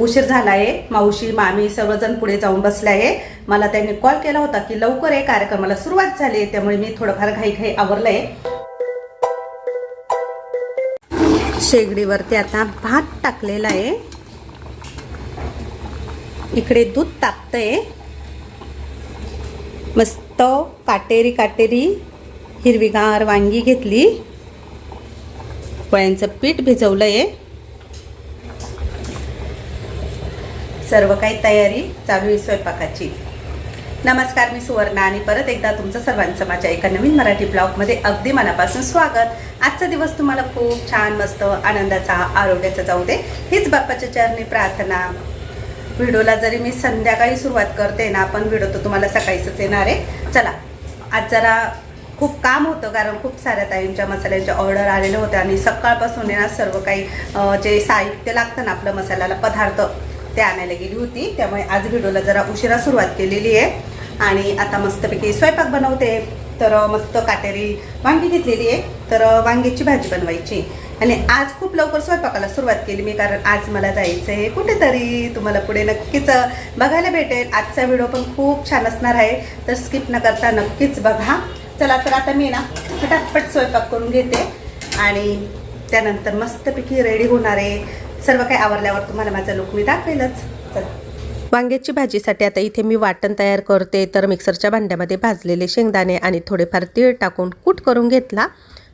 खूप उशीर झाला आहे मावशी मामी सर्वजण पुढे जाऊन बसले आहे. मला त्यांनी कॉल केला होता की लवकर आहे कार्यक्रमाला सुरुवात झाली आहे त्यामुळे मी थोडंफार घाई घाई आवरलं आहे शेगडीवरती आता भात टाकलेला आहे. इकडे दूध तापतंय. मस्त काटेरी काटेरी हिरवीगार वांगी घेतली. पोळ्यांचं पीठ भिजवलं आहे सर्व काही तयारी चालू आहे स्वयंपाकाची. नमस्कार मी सुवर्णा आणि परत एकदा तुमचं सर्वांचं माझ्या एका नवीन मराठी ब्लॉगमध्ये अगदी मनापासून स्वागत. आजचा दिवस तुम्हाला खूप छान मस्त आनंदाचा आरोग्याचा जाऊ दे हीच बाप्पाच्या चरणी प्रार्थना. व्हिडिओला जरी मी संध्याकाळी सुरुवात करते ना पण व्हिडिओ तर तुम्हाला सकाळीच येणार आहे. चला आज जरा खूप काम होतं कारण खूप साऱ्या ताईंच्या मसाल्यांच्या ऑर्डर आलेल्या होत्या आणि सकाळपासून आहे ना सर्व काही जे साहित्य लागतं ना आपलं मसाल्याला पदार्थ ते आणायला गेली होती. त्यामुळे आज व्हिडिओला जरा उशिरा सुरुवात केलेली आहे. आणि आता मस्तपैकी स्वयंपाक बनवते. तर मस्त काटेरी वांगी घेतलेली आहे. तर वांग्याची भाजी बनवायची. आणि आज खूप लवकर स्वयंपाकाला सुरुवात केली मी कारण आज मला जायचं आहे कुठेतरी. तुम्हाला पुढे नक्कीच बघायला भेटेल. आजचा व्हिडिओ पण खूप छान असणार आहे. तर स्किप न करता नक्कीच बघा. चला तर आता मी ना फटाफट स्वयंपाक करून घेते. आणि त्यानंतर मस्तपैकी रेडी होणार आहे. सर्व काही आवरल्यावर तुम्हाला माझा लुक मी दाखवेलच. चला. वांग्याची भाजीसाठी आता इथे मी वाटण तयार करते. तर मिक्सरच्या भांड्यामध्ये भाजलेले शेंगदाणे आणि थोडेफार तीळ टाकून कूट करून घेतला.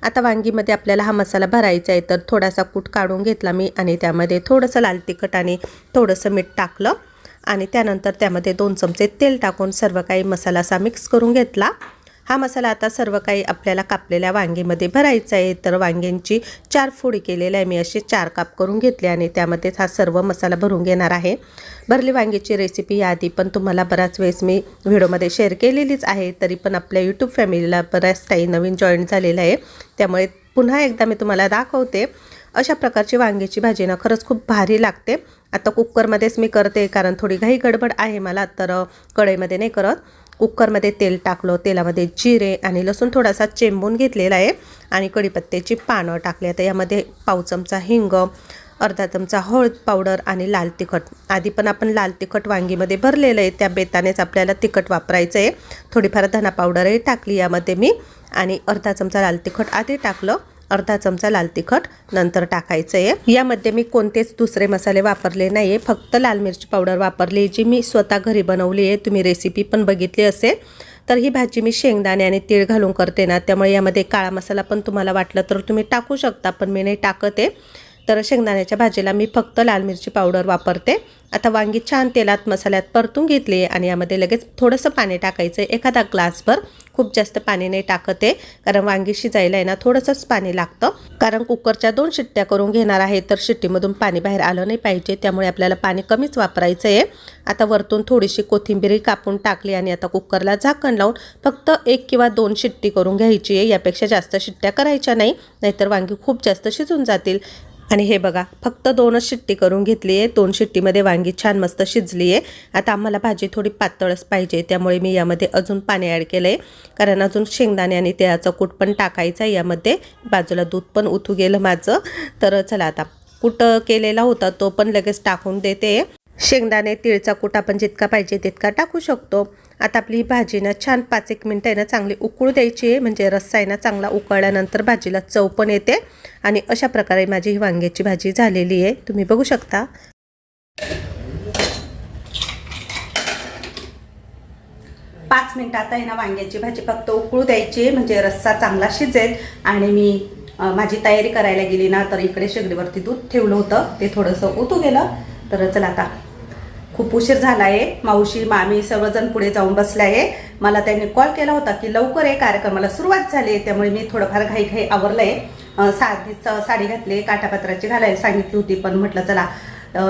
आता वांगीमध्ये आपल्याला हा मसाला भरायचा आहे तर थोडासा कूट काढून घेतला मी आणि त्यामध्ये थोडंसं लाल तिखट आणि थोडंसं मीठ टाकलं. आणि त्यानंतर त्यामध्ये दोन चमचे तेल टाकून सर्व काही मसाला असा मिक्स करून घेतला. हा मसाला आता सर्व काही आपल्याला कापलेल्या वांगीमध्ये भरायचा आहे. तर वांग्यांची चार फोडी केलेल्या आहे. मी असे चार काप करून घेतले आणि त्यामध्येच हा सर्व मसाला भरून घेणार आहे. भरली वांगीची रेसिपी याआधी पण तुम्हाला बराच वेळेस मी व्हिडिओमध्ये शेअर केलेलीच आहे. तरी पण आपल्या यूट्यूब फॅमिलीला बऱ्याच काही नवीन जॉईन झालेलं आहे. त्यामुळे पुन्हा एकदा मी तुम्हाला दाखवते. अशा प्रकारची वांग्याची भाजी ना खरंच खूप भारी लागते. आता कुकरमध्येच मी करते कारण थोडी घाई गडबड आहे मला. तर कढईमध्ये नाही करत. कुकरमध्ये तेल टाकलं तेलामध्ये जिरे आणि लसूण थोडासा चेंबून घेतलेला आहे आणि कढीपत्त्याची पानं टाकली. आता यामध्ये पाव चमचा हिंग अर्धा चमचा हळद पावडर आणि लाल तिखट. आधी पण आपण लाल तिखट वांगीमध्ये भरलेलं आहे. त्या बेतानेच आपल्याला तिखट वापरायचं आहे. थोडीफार धना पावडरही टाकली यामध्ये मी आणि अर्धा चमचा लाल तिखट आधी टाकलं. अर्धा चमचा लाल तिखट नंतर टाकायचं आहे. यामध्ये मी कोणतेच दुसरे मसाले वापरले नाही आहे फक्त लाल मिरची पावडर वापरली जी मी स्वतः घरी बनवली आहे. तुम्ही रेसिपी पण बघितली असेल. तर ही भाजी मी शेंगदाणे आणि तीळ घालून करते ना त्यामुळे यामध्ये काळा मसाला पण तुम्हाला वाटलं तर तुम्ही टाकू शकता पण मी नाही टाकत आहे. तर शेंगदाण्याच्या भाजीला मी फक्त लाल मिरची पावडर वापरते. आता वांगी छान तेलात मसाल्यात परतून घेतली आणि यामध्ये लगेच थोडंसं पाणी टाकायचं आहे. एखादा ग्लासभर खूप जास्त पाणी नाही टाकत आहे. कारण वांगी शिजायला आहे ना थोडंसंच पाणी लागतं. कारण कुकरच्या दोन शिट्ट्या करून घेणार आहे तर शिट्टीमधून पाणी बाहेर आलं नाही पाहिजे. त्यामुळे आपल्याला पाणी कमीच वापरायचं आहे. आता वरतून थोडीशी कोथिंबीरही कापून टाकली आणि आता कुकरला झाकण लावून फक्त एक किंवा दोन शिट्टी करून घ्यायची आहे. यापेक्षा जास्त शिट्ट्या करायच्या नाही नाहीतर वांगी खूप जास्त शिजून जातील. आणि हे बघा फक्त दोनच शिट्टी करून घेतली आहे दोन शिट्टीमध्ये वांगी छान मस्त शिजली आहे आता आम्हाला भाजी थोडी पातळच पाहिजे त्यामुळे मी यामध्ये अजून पाणी ॲड केलं आहे कारण अजून शेंगदाणे आणि तिळाचं कूट पण टाकायचं आहे. यामध्ये बाजूला दूध पण उतू गेलं माझं. तर चला आता कूट केलेला होता तो पण लगेच टाकून देते. शेंगदाणे तिळचा कूट आपण जितका पाहिजे तितका टाकू शकतो. आता आपली ही भाजी ना छान पाच एक मिनटं आहे ना चांगली उकळू द्यायची. आहे म्हणजे रस्सा आहे ना चांगला उकळल्यानंतर भाजीला चव पण येते. आणि अशा प्रकारे माझी ही वांग्याची भाजी झालेली आहे. तुम्ही बघू शकता. पाच मिनटं आता आहे ना वांग्याची भाजी फक्त उकळू द्यायची. म्हणजे रस्सा चांगला शिजेल. आणि मी माझी तयारी करायला गेली ना तर इकडे शेगडीवरती दूध ठेवलं होतं. ते थोडंसं उतू गेलं. तर चला आता खूप उशीर झाला आहे मावशी मामी सर्वजण पुढे जाऊन बसले आहे मला त्यांनी कॉल केला होता की लवकर आहे कार्यक्रमाला सुरुवात झाली आहे. त्यामुळे मी थोडंफार घाई घाई आवरलं आहे साधीच साडी घातली काटापत्राची घालायला सांगितली होती. पण म्हटलं चला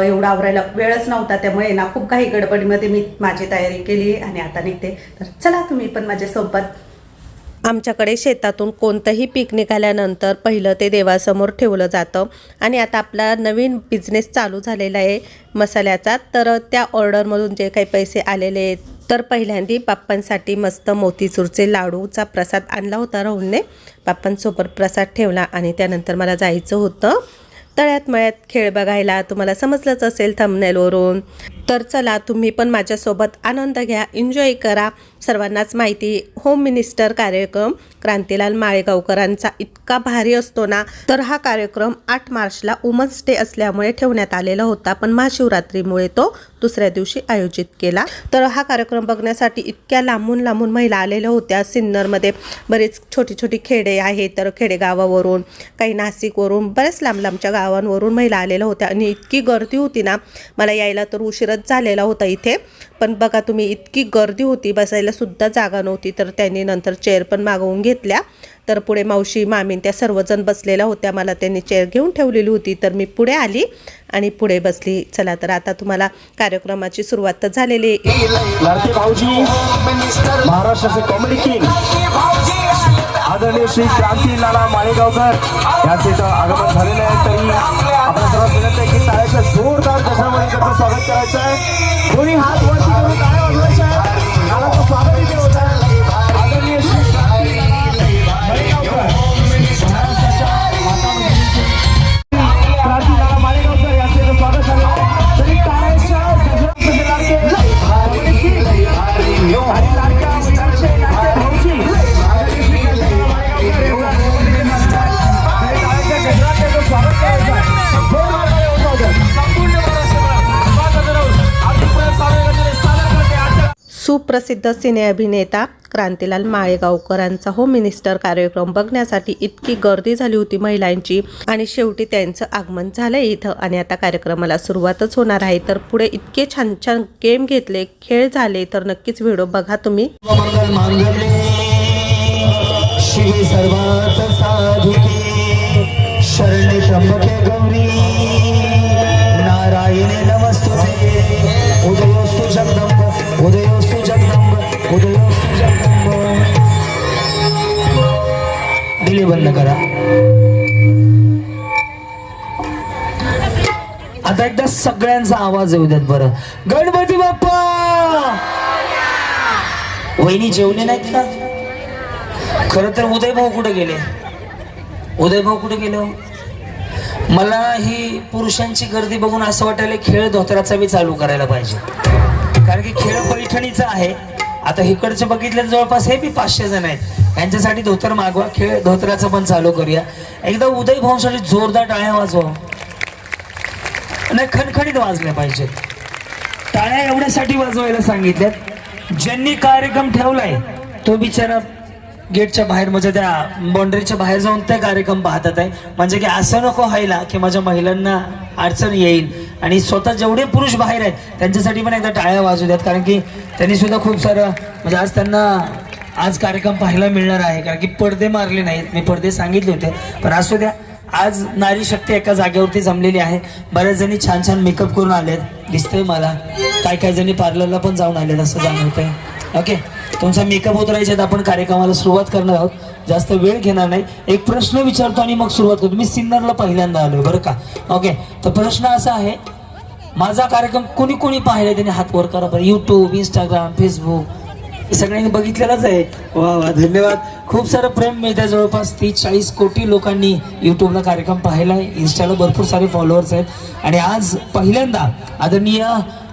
एवढा आवरायला वेळच नव्हता. त्यामुळे ना खूप काही गडबडीमध्ये मी माझी तयारी केली आणि आता निघते. तर चला तुम्ही पण माझ्यासोबत आमच्याकडे शेतातून कोणतंही पीक निघाल्यानंतर पहिलं ते देवासमोर ठेवलं जातं. आणि आता आपला नवीन बिझनेस चालू झालेला आहे मसाल्याचा. तर त्या ऑर्डरमधून जे काही पैसे आलेले आहेत तर पहिल्यांदी बाप्पांसाठी मस्त मोतीचूरचे लाडूचा प्रसाद आणला होता राहुलने बाप्पांसोबत प्रसाद ठेवला आणि त्यानंतर मला जायचं होतं. तळ्यात मळ्यात खेळ बघायला तुम्हाला समजलंच असेल थमनेलवरून तर चला तुम्ही पण माझ्यासोबत आनंद घ्या एन्जॉय करा. सर्वांनाच माहिती. होम मिनिस्टर कार्यक्रम क्रांतीलाल माळेगावकरांचा इतका भारी असतो ना? तर हा कार्यक्रम आठ मार्चला वुमन्स डे असल्यामुळे ठेवण्यात आलेला होता पण महाशिवरात्रीमुळे तो दुसऱ्या दिवशी आयोजित केला. तर हा कार्यक्रम बघण्यासाठी इतक्या लांबून लांबून महिला आलेल्या होत्या सिन्नरमध्ये. बरेच छोटी छोटी खेडे आहेत तर खेडेगावावरून काही नाशिकवरून बरेच लांब लांबच्या गावांवरून महिला आलेल्या होत्या. आणि इतकी गर्दी होती ना? मला यायला तर उशीरच झालेला होता इथे. पण बघा तुम्ही इतकी गर्दी होती बसायला. सुद्धा जागा नव्हती. तर त्यांनी नंतर चेअर पण मागवून घेतल्या. तर पुढे मावशी मामीन त्या सर्वजण बसलेल्या होत्या. मला त्यांनी चेअर घेऊन ठेवलेली होती. तर मी पुढे आली आणि पुढे बसली. चला तर आता तुम्हाला कार्यक्रमाची सुरुवात तर झालेली आहे. भाऊजी महाराष्ट्राचे कॉमेडी किंग आदरणीय श्री क्रांती लाला माळेगावकर यांचे इथं आगमन आहे. तरी आपल्या विनंती आहे की टाळ्याच्या जोरदार त्यांचं स्वागत करायचं आहे कोणी हात वरती करून सुप्रसिद्ध सिने अभिनेता क्रांतीलाल माळेगावकरांचा होम मिनिस्टर कार्यक्रम बघण्यासाठी इतकी गर्दी झाली होती महिलांची आणि शेवटी त्यांचं आगमन झालं इथं आणि आता कार्यक्रमाला सुरुवातच होणार आहे. तर पुढे इतके छान छान गेम घेतले खेळ झाले तर नक्कीच व्हिडिओ बघा तुम्ही. मंगल नमस्तुते उदयोस्तु जगदंब दिले बंद करा. आता एकदा सगळ्यांचा आवाज येऊ द्यात बरं. गणपती बाप्पा! वहिनी जेवले नाहीत का? खर तर उदय भाऊ कुठे गेले? उदय भाऊ कुठे गेलो हो? मला ही पुरुषांची गर्दी बघून असं वाटायला खेळ धोत्राचा मी चालू करायला पाहिजे. कारण की खेळ पैठणीचा आहे. आता इकडचं बघितले जवळपास हे बी पाचशे जण आहेत. यांच्यासाठी धोतर मागवा खेळ धोतराचं पण चालू करूया. एकदा उदय भाऊसाठी जोरदार टाळ्या वाजवा. नाही खणखणीत वाजल्या पाहिजेत टाळ्या एवढ्यासाठी वाजवायला सांगितल्यात. ज्यांनी कार्यक्रम ठेवलाय तो बिचारा गेटच्या बाहेर म्हणजे त्या बाउंड्रीच्या बाहेर जाऊन ते कार्यक्रम पाहतात आहे. म्हणजे की असं नको व्हायला की माझ्या महिलांना अडचण येईल. आणि स्वतः जेवढे पुरुष बाहेर आहेत त्यांच्यासाठी पण एकदा टाळ्या वाजू द्यात कारण की त्यांनी सुद्धा खूप सारं म्हणजे आज त्यांना आज कार्यक्रम पाहायला मिळणार आहे. कारण की पडदे मारले नाहीत. मी पडदे सांगितले होते. पण असू द्या आज नारी शक्ती एका जागेवरती जमलेली आहे. बऱ्याच जणी छान छान मेकअप करून आलेत. दिसतंय मला. काय काय जणी पार्लरला पण जाऊन आलेत असं जाणवतंय. ओके तुमचा मेकअप होत राहायच्यात आपण कार्यक्रमाला सुरुवात करणार आहोत. जास्त वेळ घेणार नाही. एक प्रश्न विचारतो आणि मग सुरुवात करतो. मी सिन्नरला पहिल्यांदा आलोय बरं का? ओके तर प्रश्न असा आहे माझा कार्यक्रम कोणी कोणी पाहिला त्याने हात वर करा बरं. यूट्यूब इंस्टाग्राम फेसबुक हे सगळ्यांनी बघितलेलंच आहे. वा वा धन्यवाद. खूप सारं प्रेम मिळतं जवळपास तीस चाळीस कोटी लोकांनी यूट्यूबला कार्यक्रम पाहिला आहे इन्स्टाला भरपूर सारे फॉलोअर्स आहेत. आणि आज पहिल्यांदा आदरणीय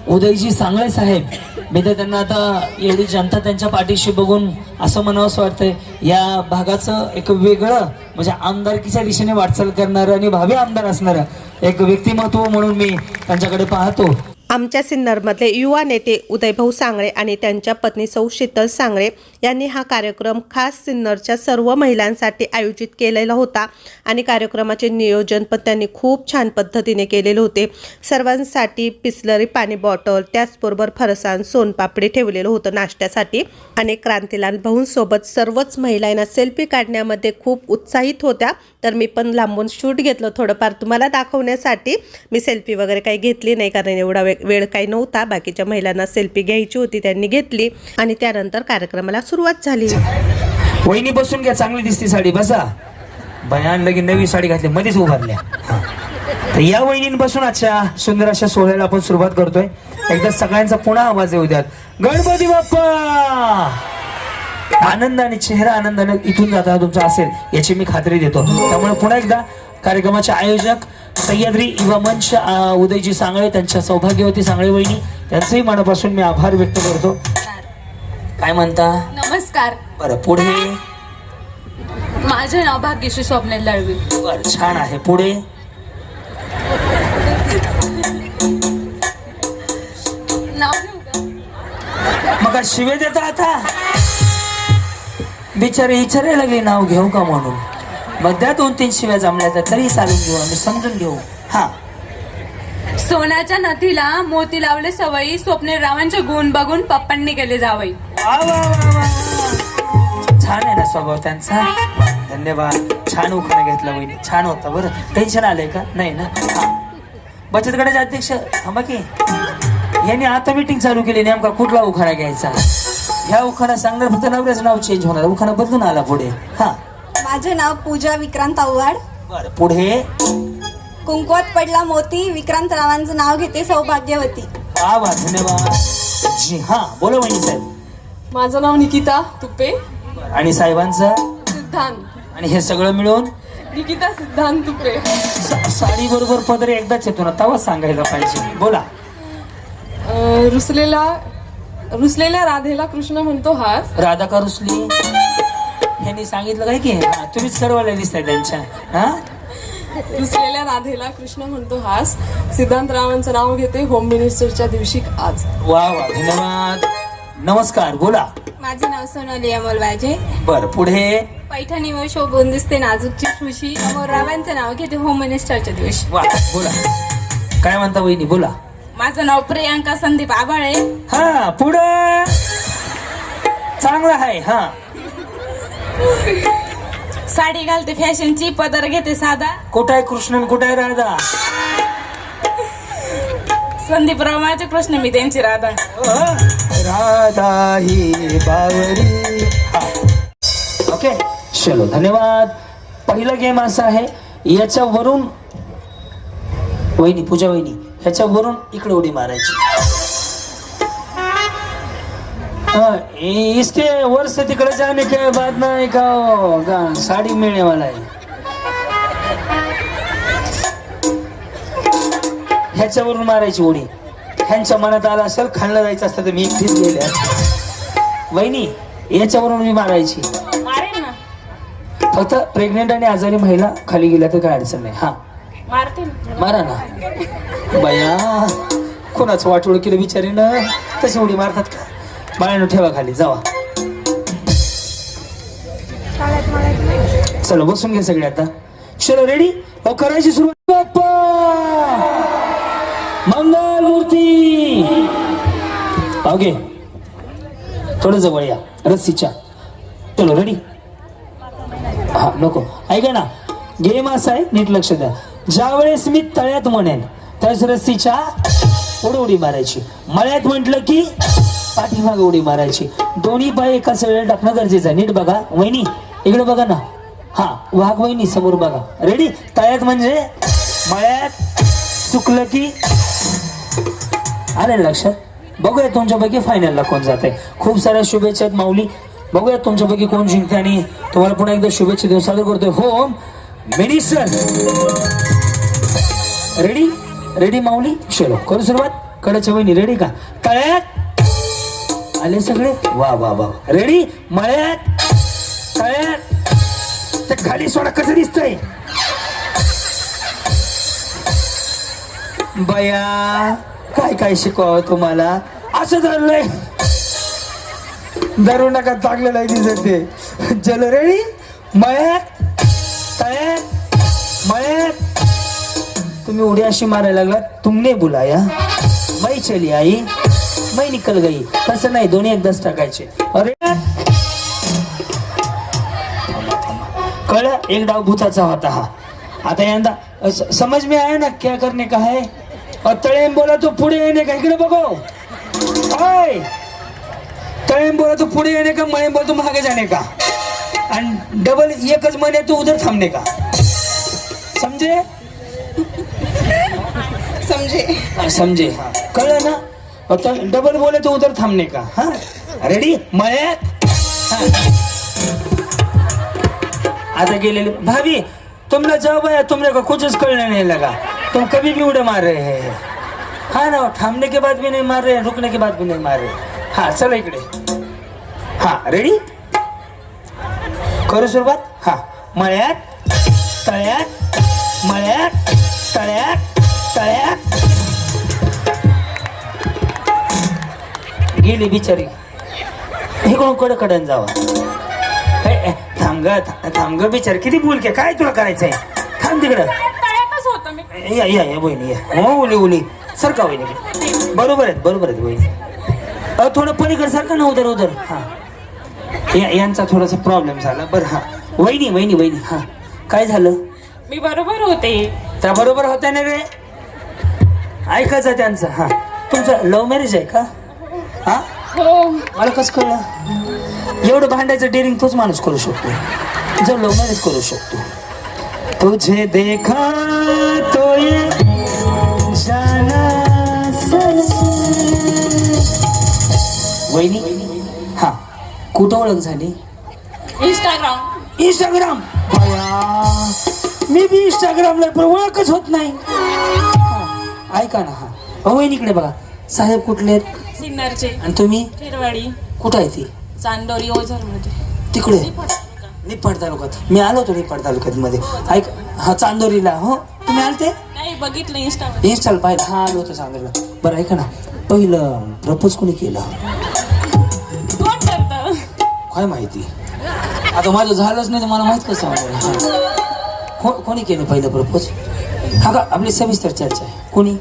उदयजी सांगळे साहेब मी तर त्यांना आता एवढी जनता त्यांच्या पाठीशी बघून असं म्हणावंसं वाटतंय या भागाचं एक वेगळं म्हणजे आमदारकीच्या दिशेने वाटचाल करणारं आणि भावी आमदार असणारं एक व्यक्तिमत्व म्हणून मी त्यांच्याकडे पाहतो. आमच्या सिन्नरमधले युवा नेते उदयभाऊ सांगळे आणि त्यांच्या पत्नी सौ शीतल सांगळे यांनी हा कार्यक्रम खास सिन्नरच्या सर्व महिलांसाठी आयोजित केलेला होता. आणि कार्यक्रमाचे नियोजन पण त्यांनी खूप छान पद्धतीने केलेले होते. सर्वांसाठी पिसलरी पाणी बॉटल त्याचबरोबर फरसाण सोनपापडी ठेवलेलं होतं नाश्त्यासाठी. आणि क्रांतीलाल भाऊंसोबत सर्वच महिलांना सेल्फी काढण्यामध्ये खूप उत्साहित होत्या. तर मी पण लांबून शूट घेतलं थोडंफार तुम्हाला दाखवण्यासाठी. मी सेल्फी वगैरे काही घेतली नाही कारण एवढा वेळ काही नव्हता. बाकीच्या महिलांना सेल्फी घ्यायची होती त्यांनी घेतली. आणि त्यानंतर कार्यक्रमाला सुरुवात झाली. वहिनी बसून घ्या चांगली दिसते साडी बसा. भयान लगी नवी साडी घातली मध्येच उभारल्या. तर या वहिनी बसून आजच्या सुंदर अशा सोहळ्याला आपण सुरुवात करतोय. एकदा सगळ्यांचा पुन्हा आवाज येऊ द्यात गणपती बाप्पा! आनंद आणि चेहरा आनंदाने इथून जाताना तुमचा असेल याची मी खात्री देतो. त्यामुळे पुन्हा एकदा कार्यक्रमाचे आयोजक सह्याद्री युवा मंच उदयजी सांगळे त्यांच्या सौभाग्यवती सांगळे वहिनी त्यांचंही मनापासून मी आभार व्यक्त करतो. काय म्हणता? नमस्कार. बरं पुढे? माझे नाव भाग्यश्री स्वप्नील दळवी. बरं छान आहे. पुढे? नाव? मग शिवे देता आता? बिचारे विचारायला लागले नाव घेऊ का म्हणून? मग द्या दोन तीन शिव्या जमल्या तर तरी चालून घेऊ आम्ही समजून घेऊ. हा. सोन्याच्या नथीला मोती लावले सवयी स्वप्नील रावांचे गुण बघून पप्पांनी केले जावई. छान आहे ना स्वभाव त्यांचा. धन्यवाद. छान उखाणा घेतला वहिनी. छान होता बरं. टेन्शन आलंय का? नाही ना? हा. बचत गटाचे अध्यक्ष थांबा की. यांनी आता मीटिंग चालू केली. नेमका कुठला उखाणा घ्यायचा? ह्या उखाणा सांगणार फक्त नवऱ्याचं नाव चेंज होणार. उखाणा बदलून आला पुढे. हा. माझे नाव पूजा विक्रांत आव्हाड. बरं. पुढे? कुंकवात पडला मोती. विक्रांत रावांचं नाव घेते सौभाग्यवती. वा वा. धन्यवाद. जी हा. बोला वहिनी साहेब. माझं नाव निकिता तुपे. आणि साहेबांचं? सिद्धांत. आणि हे सगळं मिळून? निकिता सिद्धांत तुपे. साडी बरोबर पदर एकदाच येतो ना तेव्हाच सांगायला पाहिजे. बोला. अं, रुसलेला रुसलेल्या राधेला कृष्ण म्हणतो हास राधा का रुसली. यांनी सांगितलं काय की? हा, तुम्हीच करवायला दिसताय त्यांच्या. हा? रुसलेल्या राधेला कृष्ण म्हणतो हास. सिद्धांत रावांचं नाव घेते होम मिनिस्टरच्या दिवशी आज. वा वा धन्यवाद. नमस्कार बोला. माझे नाव सोनाली अमोल वाजे. बर पुढे? पैठणीवर शोभून दिसते नाजूकची खुशी. अमोल रावांचं नाव घेते होम मिनिस्टरच्या दिवशी. वा बोला. काय म्हणता वहिनी बोला. माझं नाव प्रियांका संदीप आबाळे. हा पुढे? चांगलं आहे हा. साडी घालते फॅशनची पदर घेते साधा. कुठं आहे कृष्णन कुठं आहे राधा? संदीप राव माझे कृष्ण मी त्यांची राधा. राधा ही बावरी. ओके चलो धन्यवाद. पहिला गेम असा आहे याच्यावरून वहिनी पूजा वहिनी ह्याच्यावरून इकडे उडी मारायची. इसके वर से तिकडे जाने के बाद ना एक हो? गा- साड़ी मिळणे आहे. ह्याच्यावरून मारायची उडी. ह्यांच्या मनात आलं असेल खाल्लं जायचं असतं तर मी एकटीच गेले. वहिनी याच्यावरून मी मारायची. मारेल ना. फक्त प्रेग्नेंट आणि आजारी महिला खाली गेल्या तर काय अडचण नाही. हा. मारते ना मारा ना. बया कोणाचं वाटोळ केलं बिचारीनं तशी उडी मारतात का? बाळानं ठेवा खाली जावा. चलो बसून घ्या सगळे आता. चलो रेडी करायची सुरुवात. बाप्पा! मंगल! मूर्ती ओके थोडं जवळ या. रस्सीच्या. चलो रेडी हा नको. ऐका ना. गेम असा आहे नीट लक्ष द्या. ज्या वेळेस मी तळ्यात म्हणेन त्याच रस्सीच्या उड उडी मारायची. मळ्यात म्हटलं की पाठीमाग उडी मारायची. दोन्ही पाय एकाच वेळेला टाकणं गरजेचं आहे. नीट बघा. वहिनी इकडे बघा ना. हा वाघ वहिनी समोर बघा. रेडी तळ्यात म्हणजे मळ्यात चुकलं की आले लक्षात? बघूया तुमच्यापैकी फायनलला कोण जाते खूप साऱ्या शुभेच्छा आहेत माऊली. बघूया तुमच्यापैकी कोण जिंकते आणि तुम्हाला पुन्हा एकदा शुभेच्छा देऊन सादर करतोय. Home minister. Ready ready Mauli? चलो करू सुरुवात. कडाच्या वहिनी रेडी का? तळ्यात. आले सगळे? वा वा वा. रेडी मळ्यात. तळ्यात. ते खाली सोडा कसं दिसतंय? बया. काय काय शिकवावं तुम्हाला? असं झालंय धरू नका चांगलं नाही दिसत ते. चलो मळ्यात तळ्यात मळ्यात. तुम्ही उडी अशी मारायला लागला तुमने बुलाया. मै चली आई मै निकल गई. तसं नाही दोन्ही एकदाच टाकायचे. अरे कळ एक डाव भूताचा होता हा. आता यंदा समज में आया ना क्या करने का है? तळेम बोला तो पुढे येणे का? इकडे बघो. ओय! तळेम बोला तो पुढे येणे का? मळेम बोला तो मागे जाणे का? आणि डबल एकच म्हणे तो उधर थांबणे का? समजे? समजे. हाँ कळलं ना? और तो डबल बोले तो उधर थांबने का? हाँ? रेडी मळ्यात हाँ. आता गेलेले भाभी तुम ना जाओ भैया तुमने को कुछ करने नहीं लगा? तुम कभी भी उड़े मार रहे हैं। हाँ ना थामने के बाद भी नहीं मार रहे रुकने के बाद भी नहीं मार रहे। हाँ चलो इकडे। हा रेडी करू सुरुवात हा मळ्यात तळ्यात मळ्यात तळ्यात तळ्यात। गेली बिचारी। इकडून कडे कडन जावा? थांब ग थांब ग बिचार किती बोल के काय तुला करायचंय? थांब तिकडं. या या या वहिनी या. हो उली उली. सरका वहिनी बरोबर आहेत बरोबर आहेत अ, थोडं पलीकडे सारखं ना उधर उधर हा. या यांचा थोडासा प्रॉब्लेम झाला. बरं हा. वहिनी वहिनी वहिनी हा. काय झालं? मी बरोबर होते. त्या बरोबर होत्या ना रे? ऐकायचं त्यांचं हा. तुमचं लव्ह मॅरेज आहे का? हा? हो. मला कसं कळलं? एवढं भांडायचं डेअरिंग तोच माणूस करू शकतो. जो लव्ह मॅरेज करू शकतो. तुझे देखा तो ये जाना. वहिनी हा कुठं ओळख झाली? इंस्टाग्राम इंस्टाग्राम मी बी इंस्टाग्रामला पण ओळखच होत नाही. हा, ऐका ना हा. अहो वहिनीकडे बघा. साहेब कुठले आहेत? सिन्नरचे. आणि तुम्ही? खेरवाडी. कुठं आहे ती? चांदोरी ओझरमध्ये तिकडे निपाड तालुक्यात. मी आलो होतो निपाड तालुक्यात मध्ये ऐक हा चांदोरीला हो? तुम्ही आलते? नाही बघितलं इंस्टावर इन्स्टॉल पाहिलं. हा आलो होतो चांदोरीला. बरं ऐका ना. पहिलं प्रपोज कोणी केलं? काय माहिती? आता माझं झालंच नाही तर मला माहीत कसं कोणी केलं पहिलं प्रपोज? हा का आपली सविस्तर चर्चा आहे. कोणी?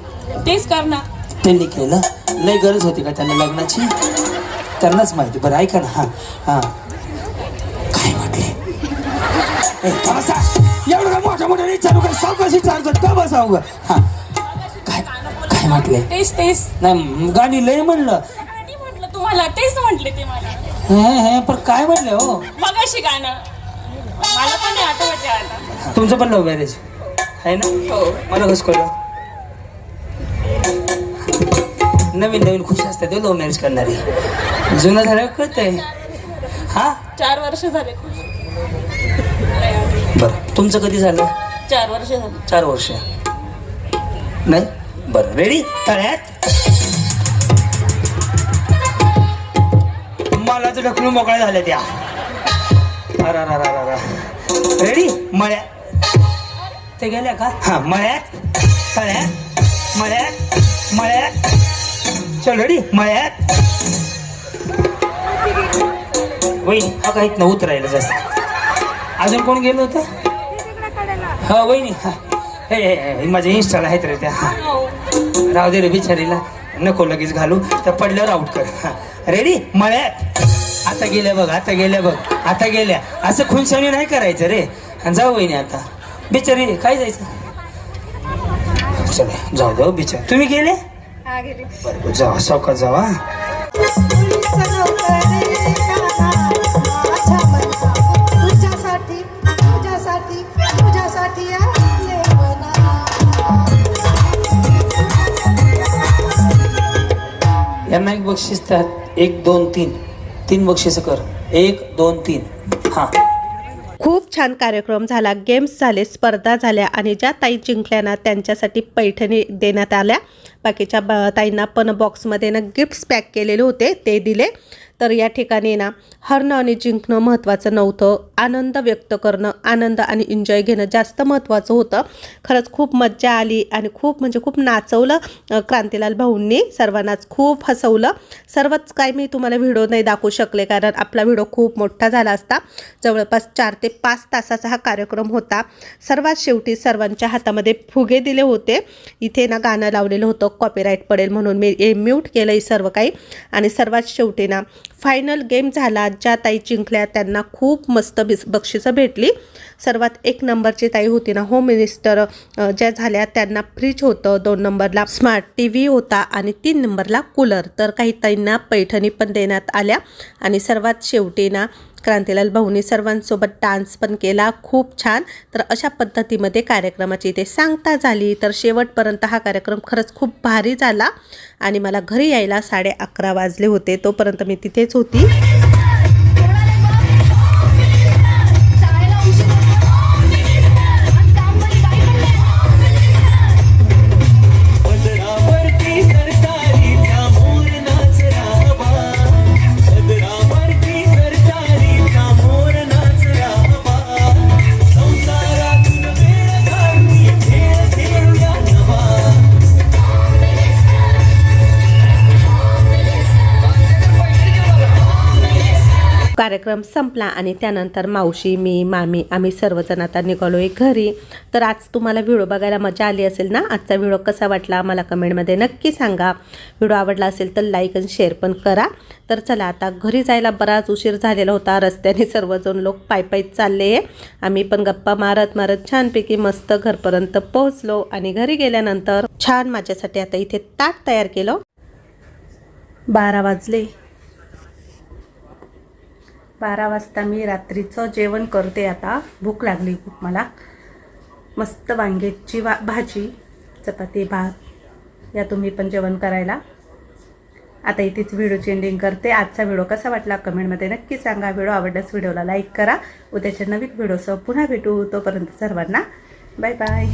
तेच करणार. त्यांनी केलं. लय गरज होती का त्यांना लग्नाची? त्यांनाच माहिती. बरं ऐका ना. हा हा काय म्हटले ए, का बसा? एवढं का मोठ्या मोठ्या चालू काय सावकाशी चालतो का बसाव ग. हा. काय काय म्हटले? तेच तेच. नाही गाणी लय म्हणलं. गाणी म्हटलं तुम्हाला तेच म्हटले ते मला. हे हे पण काय म्हटले हो? मग अशी गाणं. मला पण नाही आठवत आता. तुमचं पण लव्ह मॅरेज. आहे ना? हो. मला कसं कळलं? नवीन नवीन खुशी असते ते लव्ह मॅरेज करणारी. जुनं झालं कळतंय. हा? चार वर्ष झाले बरं तुमचं कधी झालं? चार वर्ष झाले. चार वर्ष. नाही? बरं. रेडी तळ्यात? मला तर ढकलून मोकळ्या झाल्या त्या. रेडी मळ्या ते गेल्या का? हा मळ्यात. तळ्यात. मळ्यात. मळ्यात. चल रेडी मळ्यात. वहिनी हा काहीत ना उतरायला जास्त? अजून कोण गेलं होतं? हा वहिनी. हा. हे हे, हे माझ्या इन्स्टाला आहेत रे त्या. हा. राहू दे रे बिचारीला. नको लगेच घालू. त्या पडल्यावर आउट कर. हा. रेडी मळ्यात. आता गेल्या बघ आता गेल्या बघ आता गेल्या. असं खुनशानी नाही करायचं रे. आणि जाऊ वहिनी आता. बिचारी काय जायचं? चला जाऊ जाऊ बिचार. तुम्ही गेले? बरं जावा सावकाश जावा. बक्षीस त्यात एक दोन तीन. तीन बक्षीस कर. एक दोन तीन. हा. खूप छान कार्यक्रम झाला. गेम्स झाले स्पर्धा झाल्या आणि ज्या ताई जिंकल्या ना त्यांच्यासाठी पैठणी देण्यात आल्या. बाकीच्या ब ताईंना पण बॉक्समध्ये ना गिफ्ट्स पॅक केलेले होते ते दिले. तर या ठिकाणी ना हरणं आणि जिंकणं महत्त्वाचं नव्हतं. आनंद व्यक्त करणं आनंद आणि एन्जॉय घेणं जास्त महत्त्वाचं होतं. खरंच खूप मज्जा आली आणि खूप म्हणजे खूप नाचवलं क्रांतीलाल भाऊंनी. सर्वांनाच खूप हसवलं. सर्वच काय मी तुम्हाला व्हिडिओ नाही दाखवू शकले कारण आपला व्हिडिओ खूप मोठा झाला असता. जवळपास चार ते पाच तासाचा हा कार्यक्रम होता. सर्वात शेवटी सर्वांच्या हातामध्ये फुगे दिले होते. इथे ना गाणं लावलेलं होतं कॉपीराईट पडेल म्हणून मी म्यूट केलं सर्व काही. आणि सर्वात शेवटी ना फायनल गेम झाला ज्या ताई जिंकल्या त्यांना खूप मस्त बिस बक्षिसं भेटली. सर्वात एक नंबरची ताई होती ना होम मिनिस्टर ज्या झाल्या त्यांना फ्रीज होतं. दोन नंबरला स्मार्ट टी व्ही होता आणि तीन नंबरला कूलर तर काही ताईंना पैठणी पण देण्यात आल्या. आणि सर्वात शेवटी ना क्रांतीलाल भाऊनी सर्वांसोबत डान्स पण केला. खूप छान. तर अशा पद्धतीमध्ये कार्यक्रमाची इथे सांगता झाली. तर शेवटपर्यंत हा कार्यक्रम खरंच खूप भारी झाला. आणि मला घरी यायला साडे अकरा वाजले होते. तोपर्यंत मी तिथेच होती. कार्यक्रम संपला आणि त्यानंतर मावशी मी मामी आम्ही सर्वजण आता निघालो आहे घरी. तर आज तुम्हाला व्हिडिओ बघायला मजा आली असेल ना? आजचा व्हिडिओ कसा वाटला मला कमेंटमध्ये नक्की सांगा. व्हिडिओ आवडला असेल तर लाईक आणि शेअर पण करा. तर चला आता घरी जायला बराच उशीर झालेला होता. रस्त्याने सर्वजण लोक पायी चालले. आहे आम्ही पण गप्पा मारत मारत छानपैकी मस्त घरपर्यंत पोहोचलो आणि घरी गेल्यानंतर छान माझ्यासाठी आता इथे ताट तयार केलं. बारा वाजले. बारा वाजता मी रात्रीचं जेवण करते आता. भूक लागली खूप मला. मस्त वांग्याची वा भाजी चपाती भात या तुम्ही पण जेवण करायला. आता इथेच व्हिडिओची एंडिंग करते. आजचा व्हिडिओ कसा वाटला कमेंटमध्ये नक्की सांगा. व्हिडिओ आवडल्यास व्हिडिओला लाईक करा. उद्याच्या नवीन व्हिडिओसह पुन्हा भेटू. तोपर्यंत सर्वांना बाय बाय